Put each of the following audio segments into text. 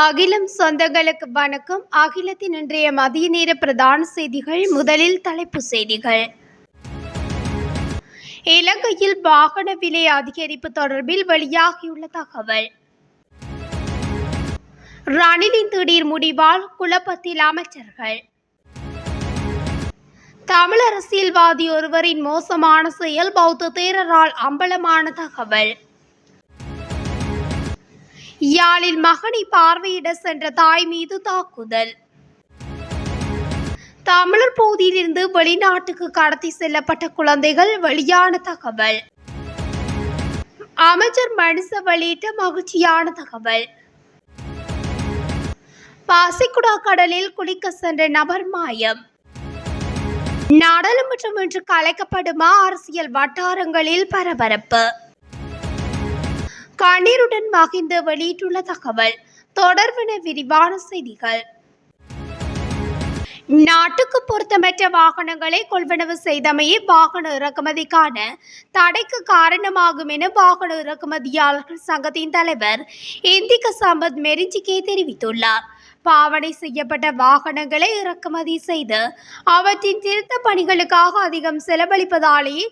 அகிலம் சொந்தங்களுக்கு வணக்கம். அகிலத்தின் இன்றைய மதிய நேர பிரதான செய்திகள் முதலில் தலைப்புச் செய்திகள். இலங்கையில் வாகன விலை அதிகரிப்பு தொடர்பில் வெளியாகியுள்ள தகவல். ரணிலின் திடீர் முடிவால் குழப்பத்தில் அமைச்சர்கள். தமிழ் அரசியல்வாதி ஒருவரின் மோசமான செயல் பௌத்த தேரரால் அம்பலமான தகவல். யாழில் மகனை பார்வையிட சென்ற தாய் மீது தாக்குதல். தமிழர் பகுதியிலிருந்து வெளிநாட்டுக்கு கடத்தி செல்லப்பட்ட குழந்தைகள் வெளியான தகவல். அமைச்சர் மனுச வெளியிட்ட மகிழ்ச்சியான தகவல். பாசிக்குடா கடலில் குளிக்க சென்ற நபர் மாயம். நாடாளுமன்றம் இன்று கலைக்கப்படுமா அரசியல் வட்டாரங்களில் பரபரப்பு. கண்ணீருடன் மகிந்த வெளியிட்டுள்ள தகவல் தொடர்பென விரிவான செய்திகள். நாட்டுக்கு பொருத்தமற்ற வாகனங்களை கொள்வனவு செய்தமையே வாகன இறக்குமதிக்கான தடைக்கு காரணமாகும் என வாகன இறக்குமதியாளர்கள் சங்கத்தின் தலைவர் இந்திக சம்பத் மெரிஞ்சிகே தெரிவித்துள்ளார். பாவனை செய்யப்பட்ட வாகனங்களை இறக்குமதி செய்து அவற்றின் திருத்த பணிகளுக்காக அதிகம் செலவழிப்பதாலேயே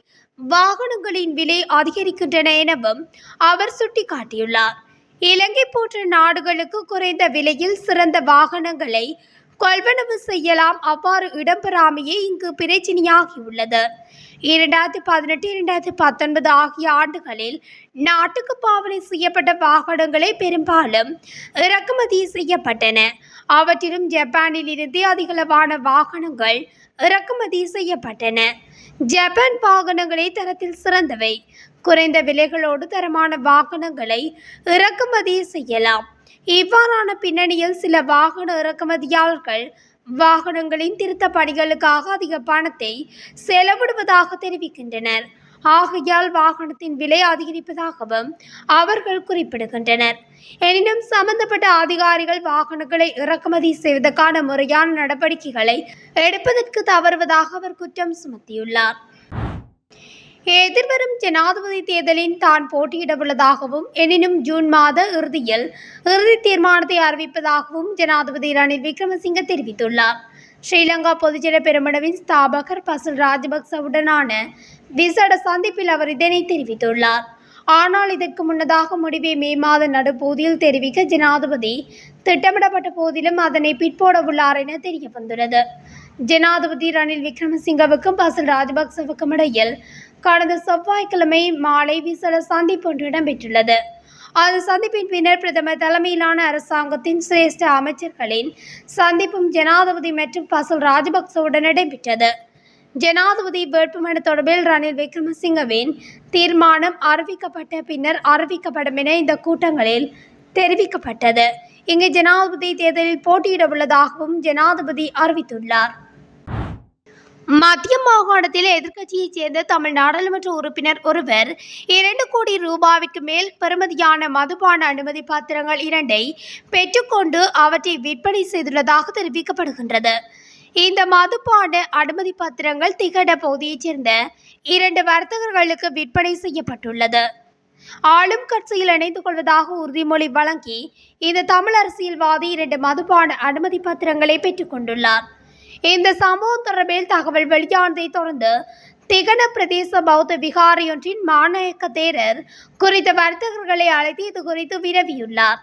வாகனங்களின் விலை அதிகரிக்கின்றன எனவும் அவர் சுட்டிக்காட்டியுள்ளார். இலங்கை போன்ற நாடுகளுக்கு குறைந்த விலையில் சிறந்த வாகனங்களை கொள்வனவு செய்யலாம். அவ்வாறு இடம்பெறாமையே இங்கு பிரச்சினையாகியுள்ளது. இரண்டாயிரத்தி பதினெட்டு இரண்டாயிரத்தி பத்தொன்பது ஆகிய ஆண்டுகளில் நாட்டுக்கு பாவனை செய்யப்பட்ட வாகனங்களே பெரும்பாலும் இறக்குமதி செய்யப்பட்டன. அவற்றிலும் ஜப்பானில் இருந்து அதிகளவான வாகனங்கள் இறக்குமதி செய்யப்பட்டன. ஜப்பான் வாகனங்களே தரத்தில் சிறந்தவை. குறைந்த விலைகளோடு தரமான வாகனங்களை இறக்குமதி செய்யலாம். இவ்வாறான பின்னணியில் சில வாகன இறக்குமதியாளர்கள் வாகனங்களின் திருத்த பணிகளுக்காக அதிக பணத்தை செலவிடுவதாக தெரிவிக்கின்றனர். ஆகையால் வாகனத்தின் விலை அதிகரிப்பதாகவும் அவர்கள் குறிப்பிடுகின்றனர். எனினும் சம்பந்தப்பட்ட அதிகாரிகள் வாகனங்களை இறக்குமதி செய்வதற்கான முறையான நடவடிக்கைகளை எடுப்பதற்கு தவறுவதாக அவர் குற்றம் சுமத்தியுள்ளார். எதிர்வரும் ஜனாதிபதி தேர்தலில் தான் போட்டியிட உள்ளதாகவும் எனினும் ஜூன் மாத இறுதியில் இறுதி தீர்மானத்தை அறிவிப்பதாகவும் ஜனாதிபதி ரணில் விக்ரமசிங்க தெரிவித்துள்ளார். ஸ்ரீலங்கா பொதுஜன பெருமனவின் ஸ்தாபகர் பசுல் ராஜபக்சவுடனான விசேட சந்திப்பில் அவர் இதனை தெரிவித்துள்ளார். ஆனால் இதற்கு முன்னதாக முடிவை மே மாத நடுப்பகுதியில் தெரிவிக்க ஜனாதிபதி திட்டமிடப்பட்ட போதிலும் அதனை பிற்போட உள்ளார் என தெரிய வந்துள்ளது ஜனாதிபதி ரணில் விக்ரமசிங்கவுக்கும் பசுல் ராஜபக்சவுக்கும் இடையில் கடந்த செவ்வாய்க்கிழமை மாலை விசேட சந்திப்பு ஒன்று இடம்பெற்றுள்ளது. அந்த சந்திப்பின் பின்னர் பிரதமர் தலைமையிலான அரசாங்கத்தின் சிரேஷ்ட அமைச்சர்களின் சந்திப்பும் ஜனாதிபதி மற்றும் பசல் ராஜபக்சவுடன் இடம்பெற்றது ஜனாதிபதி வேட்புமனு தொடர்பில் ரணில் விக்ரமசிங்கவின் தீர்மானம் அறிவிக்கப்பட்ட பின்னர் அறிவிக்கப்படும் என இந்த கூட்டங்களில் தெரிவிக்கப்பட்டது. இங்கு ஜனாதிபதி தேர்தலில் போட்டியிட உள்ளதாகவும் ஜனாதிபதி அறிவித்துள்ளார். மத்திய மாகாணத்தில் எதிர்க்கட்சியைச் சேர்ந்த தமிழ் நாடாளுமன்ற உறுப்பினர் ஒருவர் இரண்டு கோடி ரூபாவிற்கு மேல் பெறுமதியான மதுபான அனுமதி பத்திரங்கள் இரண்டை பெற்றுக்கொண்டு அவற்றை விற்பனை செய்துள்ளதாக தெரிவிக்கப்படுகின்றது. இந்த மதுபான அனுமதி பத்திரங்கள் திகட பகுதியைச் சேர்ந்த இரண்டு வர்த்தகர்களுக்கு விற்பனை செய்யப்பட்டுள்ளது. ஆளும் கட்சியில் இணைந்து கொள்வதாக உறுதிமொழி வழங்கி இந்த தமிழ் அரசியல்வாதி இரண்டு மதுபான அனுமதி பத்திரங்களை பெற்றுக்கொண்டுள்ளார். இந்த சம்பவம் தொடர்பில் தகவல் வெளியானதை தொடர்ந்து திகன பிரதேச பௌத்த விகாரையொன்றின் மாநாயக்க தேரர் குறித்த வர்த்தகர்களை அழைத்து இது குறித்து வினவியுள்ளார்.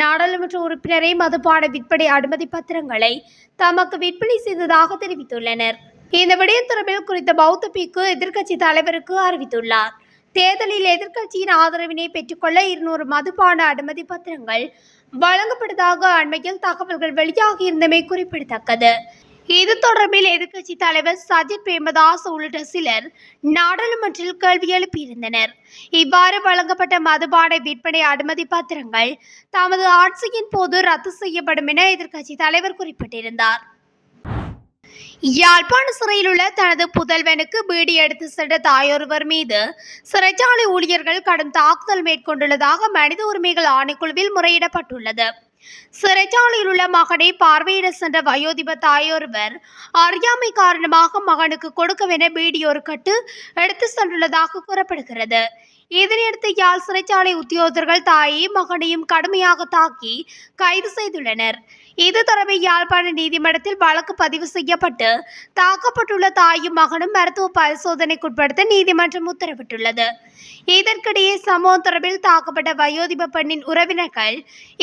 நாடாளுமன்ற உறுப்பினரை மதுபான விற்பனை அனுமதி பத்திரங்களை தமக்கு விற்பனை செய்ததாக தெரிவித்துள்ளனர். இந்த விடயம் தொடர்பில் குறித்த பௌத்த பிக்கு எதிர்க்கட்சி தலைவருக்கு அறிவித்துள்ளார். தேர்தலில் எதிர்க்கட்சியின் ஆதரவினை பெற்றுக்கொள்ள இருநூறு மதுபான அனுமதி பத்திரங்கள் வழங்கப்பட்டதாக அண்மையில் தகவல்கள் வெளியாகியிருந்தமை குறிப்பிடத்தக்கது. இது தொடர்பில் எதிர்க்கட்சி தலைவர் சஜித் பிரேமதாஸ் உள்ளிட்ட சிலர் நாடாளுமன்றில் கேள்வி எழுப்பியிருந்தனர். இவ்வாறு வழங்கப்பட்ட மதுபான விற்பனை அனுமதி பத்திரங்கள் தமது ஆட்சியின் போது ரத்து செய்யப்படும் என எதிர்க்கட்சி தலைவர் குறிப்பிட்டிருந்தார். யாழ்ப்பாண சிறையில் உள்ள தனது புதல்வனுக்கு பீடி எடுத்து சென்ற தாயொருவர் மீது சிறைச்சாலை ஊழியர்கள் கடும் தாக்குதல் மேற்கொண்டுள்ளதாக மனித உரிமைகள் ஆணைக்குழுவில் முறையிடப்பட்டுள்ளது. சிறைச்சாலையில் உள்ள மகனை பார்வையிட சென்ற வயோதிப தாயொருவர் அறியாமை காரணமாக மகனுக்கு கொடுக்கவென வீடியோ ஒரு கட்டு எடுத்து சென்றுள்ளதாக கூறப்படுகிறது. இதனையடுத்து யாழ் சிறைச்சாலை உத்தியோகத்தர்கள் தாயையும் மகனையும் கடுமையாக தாக்கி கைது செய்துள்ளனர். இது தொடர்பில் யாழ்ப்பாண நீதிமன்றத்தில் வழக்கு பதிவு செய்யப்பட்டு தாக்கப்பட்டுள்ள தாயும் மகனும் மருத்துவ பரிசோதனைக்குட்படுத்த நீதிமன்றம் உத்தரவிட்டுள்ளது. இதற்கிடையே சம்பவம் தொடர்பில் தாக்கப்பட்ட வயோதிப பெண்ணின் உறவினர்கள்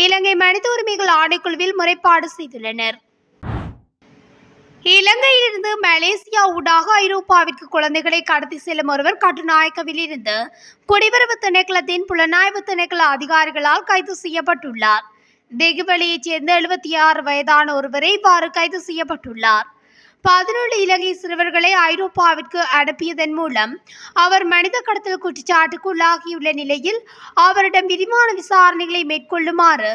இலங்கை மனித உரிமைகள் ஆணைக்குழுவில் முறைப்பாடு செய்துள்ளனர். இலங்கையிலிருந்து மலேசியா ஊடாக ஐரோப்பாவிற்கு குழந்தைகளை கடத்தி செல்லும் ஒருவர் கட்டுநாயக்கவில் இருந்து குடிவரவு திணைக்களத்தின் புலனாய்வு திணைக்கள அதிகாரிகளால் கைது செய்யப்பட்டுள்ளார். தெகுவெளியைச் சேர்ந்த எழுபத்தி ஆறு வயதான ஒருவரை இவ்வாறு கைது செய்யப்பட்டுள்ளார். பதினேழு இலங்கை சிறுவர்களை ஐரோப்பாவிற்கு அனுப்பியதன் மூலம் அவர் மனித கடத்தல் குற்றச்சாட்டுக்கு உள்ளாகியுள்ள நிலையில் அவரிடம் விரிவான விசாரணைகளை மேற்கொள்ளுமாறு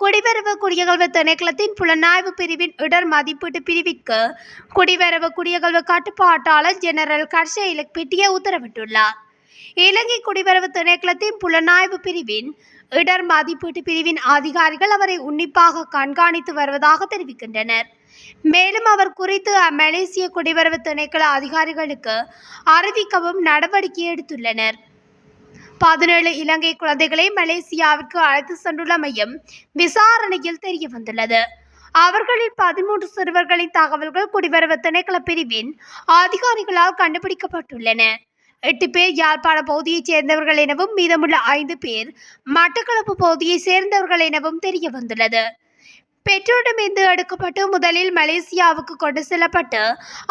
குடிவரவு குடியகல்வு திணைக்களத்தின் புலனாய்வு பிரிவின் இடர் மதிப்பீட்டு பிரிவிற்கு குடிவரவு குடியகல்வு கட்டுப்பாட்டாளர் ஜெனரல் கர்ஷைலக் பிட்டிய உத்தரவிட்டுள்ளார். இலங்கை குடிவரவு திணைக்களத்தின் புலனாய்வு பிரிவின் இடர் மதிப்பீட்டு பிரிவின் அதிகாரிகள் அவரை உன்னிப்பாக கண்காணித்து வருவதாக தெரிவிக்கின்றனர். மேலும் அவர் குறித்து மலேசிய குடிவரவு திணைக்கள அதிகாரிகளுக்கு அறிவிக்கவும் நடவடிக்கை எடுத்துள்ளனர். பதினேழு இலங்கை குழந்தைகளை மலேசியாவிற்கு அழைத்து சென்றுள்ளமையும் விசாரணையில் தெரிய வந்துள்ளது அவர்களில் பதிமூன்று சிறுவர்களின் தகவல்கள் குடிவரவு திணைக்கள பிரிவின் அதிகாரிகளால் கண்டுபிடிக்கப்பட்டுள்ளன. எட்டு பேர் யாழ்ப்பாண பகுதியைச் சேர்ந்தவர்கள் எனவும் மீதமுள்ள ஐந்து பேர் மட்டக்களப்பு பகுதியைச் சேர்ந்தவர்கள் எனவும் தெரிய வந்துள்ளது பெற்றோரிடமிருந்து எடுக்கப்பட்டு முதலில் மலேசியாவுக்கு கொண்டு செல்லப்பட்டு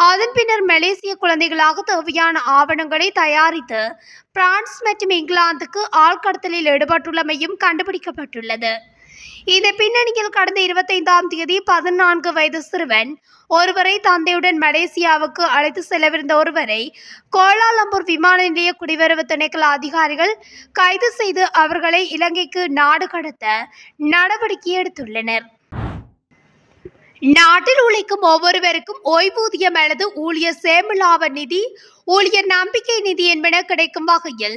அதன் பின்னர் மலேசிய குழந்தைகளாக தேவையான ஆவணங்களை தயாரித்து பிரான்ஸ் மற்றும் இங்கிலாந்துக்கு ஆழ்கடத்தலில் ஈடுபட்டுள்ளமையும் கண்டுபிடிக்கப்பட்டுள்ளது. இந்த பின்னணியில் கடந்த இருபத்தைந்தாம் தேதி பதினான்கு வயது சிறுவன் ஒருவரை தந்தையுடன் மலேசியாவுக்கு அழைத்து செல்லவிருந்த ஒருவரை கோலாலம்பூர் விமான நிலைய குடிவரவு திணைக்கள அதிகாரிகள் கைது செய்து அவர்களை இலங்கைக்கு நாடு கடத்த நடவடிக்கை எடுத்துள்ளனர். நாட்டில் உழைக்கும் ஒவ்வொருவருக்கும் ஓய்வூதியம் அல்லது ஊழியர் சேமலாப நிதி ஊழியர் நம்பிக்கை நிதி என்பன கிடைக்கும் வகையில்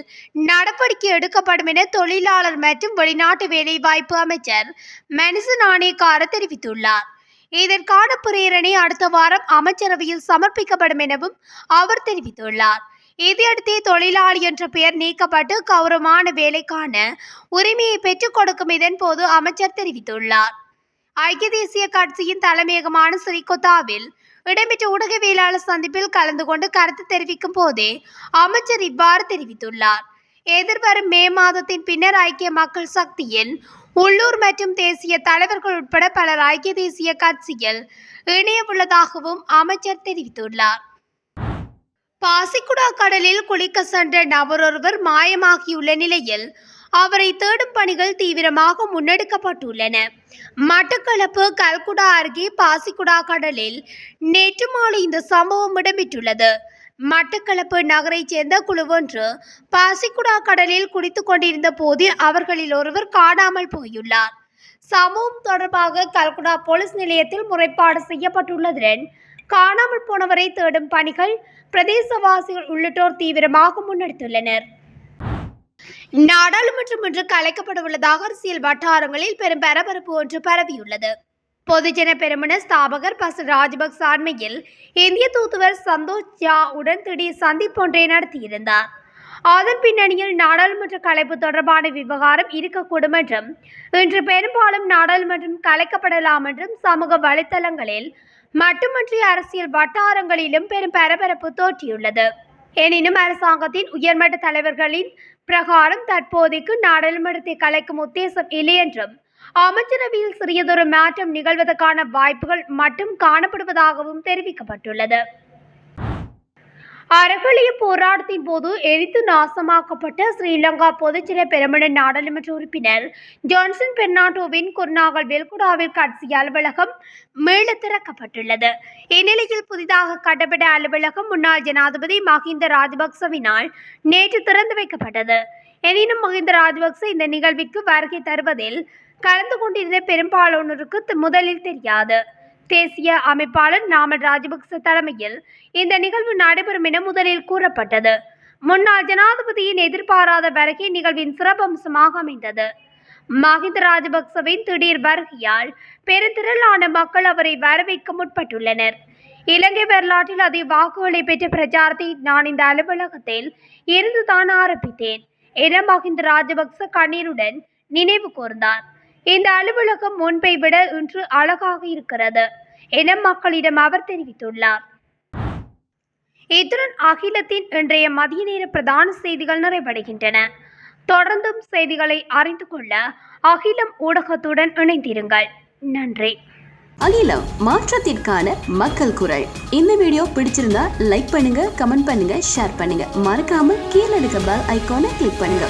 நடவடிக்கை எடுக்கப்படும் என தொழிலாளர் மற்றும் வெளிநாட்டு வேலைவாய்ப்பு அமைச்சர் மனிசு நாணயக்கார தெரிவித்துள்ளார். இதற்கான பிரேரணை அடுத்த வாரம் அமைச்சரவையில் சமர்ப்பிக்கப்படும் எனவும் அவர் தெரிவித்துள்ளார். இதையடுத்து தொழிலாளி என்ற பெயர் நீக்கப்பட்டு கௌரவமான வேலைக்கான உரிமையை பெற்றுக் கொடுக்கும் இதன் போது அமைச்சர் தெரிவித்துள்ளார். ஐக்கிய தேசிய கட்சியின் தலைமையகமான ஸ்ரீகொத்தாவில் இடம்பெற்ற ஊடகவியலாளர் சந்திப்பில் கலந்து கொண்டு கருத்து தெரிவிக்கும் போதே அமைச்சர் இவ்வாறு தெரிவித்துள்ளார். எதிர்வரும் மே மாதத்தின் பின்னர் ஐக்கிய மக்கள் சக்தியின் உள்ளூர் மற்றும் தேசிய தலைவர்கள் உட்பட பலர் ஐக்கிய தேசிய கட்சியில் இணைய உள்ளதாகவும் அமைச்சர் தெரிவித்துள்ளார். பாசிக்குடா கடலில் குளிக்க சென்ற நபரொருவர் மாயமாகியுள்ள நிலையில் அவரை தேடும் பணிகள் தீவிரமாக முன்னெடுக்கப்பட்டுள்ளன. மட்டக்களப்பு கல்குடா அருகே பாசிக்குடா கடலில் நேற்று மாலை இந்த சம்பவம் இடம்பெற்றுள்ளது. மட்டக்களப்பு நகரைச் சேர்ந்த குழுவொன்று பாசிக்குடா கடலில் குடித்து கொண்டிருந்த போது அவர்களில் ஒருவர் காணாமல் போயுள்ளார். சம்பவம் தொடர்பாக கல்குடா போலீஸ் நிலையத்தில் முறைப்பாடு செய்யப்பட்டுள்ளதுடன் காணாமல் போனவரை தேடும் பணிகள் பிரதேசவாசிகள் உள்ளிட்டோர் தீவிரமாக முன்னெடுத்துள்ளனர். நாடாளுமன்றம் இன்று கலைக்கப்படவுள்ளதாக அரசியல் வட்டாரங்களில் பெரும் பரபரப்பு ஒன்று பரவியுள்ளது. பொதுஜன பெருமன ஸ்தாபகர் பசு ராஜபக்ச அண்மையில் இந்திய தூதுவர் சந்தோஷ் ஜா உடன் திடீர் சந்திப்பு ஒன்றை நடத்தியிருந்தார். அதன் பின்னணியில் நாடாளுமன்ற கலைப்பு தொடர்பான விவகாரம் இருக்கக்கூடும் என்றும் இன்று பெரும்பாலும் நாடாளுமன்றம் கலைக்கப்படலாம் என்றும் சமூக வலைத்தளங்களில் மட்டுமன்றி அரசியல் வட்டாரங்களிலும் பெரும் பரபரப்பு தோற்றியுள்ளது. எனினும் அரசாங்கத்தின் உயர்மட்ட தலைவர்களின் பிரகாரம் தற்போதைக்கு நாடாளுமன்றத்தை கலைக்கும் உத்தேசம் இல்லை என்றும் அமைச்சரவையில் சிறியதொரு மாற்றம் நிகழ்வதற்கான வாய்ப்புகள் மட்டும் காணப்படுவதாகவும் தெரிவிக்கப்பட்டுள்ளது. அறகலிய போராட்டத்தின் போது எரித்து நாசமாக்கப்பட்ட ஸ்ரீலங்கா பொதுச்சில பெருமன நாடாளுமன்ற உறுப்பினர் ஜான்சன் பெர்னாட்டோவின் குர்நாகல் வெல்குடாவில் கட்சி அலுவலகம் மேல திறக்கப்பட்டுள்ளது. இந்நிலையில் புதிதாக கட்டப்பட்ட அலுவலகம் முன்னாள் ஜனாதிபதி மஹிந்த ராஜபக்சவினால் நேற்று திறந்து வைக்கப்பட்டது. எனினும் மஹிந்த ராஜபக்ச இந்த நிகழ்விற்கு வருகை தருவதில் கலந்து கொண்டிருந்த பெரும்பாலானோருக்கு முதலில் தெரியாது. தேசிய அமைப்பாளர் நாமல் ராஜபக்ச தலைமையில் இந்த நிகழ்வு நடைபெறும் என முதலில் கூறப்பட்டது. முன்னாள் ஜனாதிபதியின் எதிர்பாராத வருகை நிகழ்வின் சிறப்பம்சமாக அமைந்தது. மஹிந்த ராஜபக்சவின் திடீர் வருகையால் பெருந்திரளான மக்கள் அவரை வரவேற்க முற்பட்டுள்ளனர். இலங்கை வரலாற்றில் அதிக வாக்குகளை பெற்ற பிரச்சாரத்தை நான் இந்த அலுவலகத்தில் இருந்துதான் ஆரம்பித்தேன் என மஹிந்த ராஜபக்ச கண்ணீருடன் நினைவு கூர்ந்தார். இந்த அலுவலகம் முன்பை விட இன்று அழகாக இருக்கிறது என மக்களிடம் அவர் தெரிவித்துள்ளார். இத்துடன் அகிலத்தின் இன்றைய மதிய நேர பிரதான செய்திகள் நிறைவடைகின்றன. தொடர்ந்தும் செய்திகளை அறிந்து கொள்ள அகிலம் ஊடகத்துடன் இணைந்திருங்கள். நன்றி. அகிலம் மாற்றத்திற்கான மக்கள் குரல். இந்த வீடியோ பிடிச்சிருந்தா லைக் பண்ணுங்க கமெண்ட் பண்ணுங்க ஷேர் பண்ணுங்க. மறக்காம கீழே இருக்க பெல் ஐக்கானை கிளிக் பண்ணுங்க.